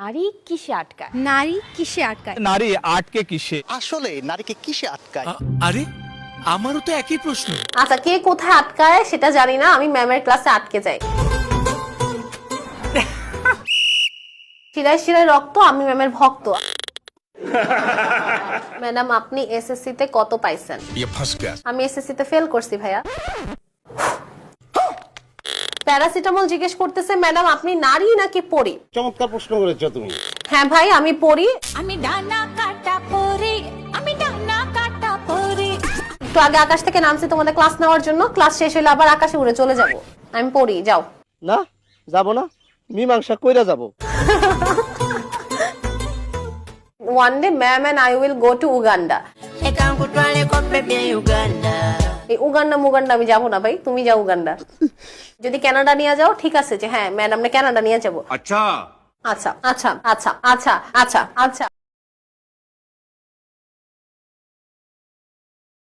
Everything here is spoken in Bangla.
নারী কিসে আটকায়? নারী কিসে আটকায়? নারী আটকে কিসে? আসলে নারীকে কিসে আটকায়? আরে আমারও তো একই প্রশ্ন। আচ্ছা কে কোথায় আটকায় সেটা জানি না আমি ম্যামের ক্লাসে আটকে যাই। শিরায় শিরায় রক্ত আমি ম্যামের ভক্ত। ম্যাডাম আপনি এসএসসি তে কত পাইছেন? আমি এসএসসি তে ফেল করছি ভাইয়া। প্যারাসিটামল জিজ্ঞেস করতেছে ম্যাডাম আপনি নারী নাকি পড়ি চমৎকার প্রশ্ন করেছ তুমি। হ্যাঁ ভাই আমি পড়ি আমি ডানা কাটা পরে আমি ডানা কাটা পরে। একটু আগে আকাশ থেকে নামছি তোমাদের ক্লাস নেওয়ার জন্য। ক্লাস শেষ হলে আবার আকাশে উড়ে চলে যাব। আমি পড়ি যাও। না যাব না। মীমাংসা কইরা যাব। One day ma'am and I will go to Uganda এই উগান্ডা মুগান্ডা আমি যাব না ভাই তুমি যাও উগান্ডা। যদি কানাডা নিয়ে যাও ঠিক আছে যে হ্যাঁ ম্যাডাম কানাডা নিয়ে যাব। আচ্ছা আচ্ছা। আচ্ছা আচ্ছা আচ্ছা আচ্ছা আচ্ছা।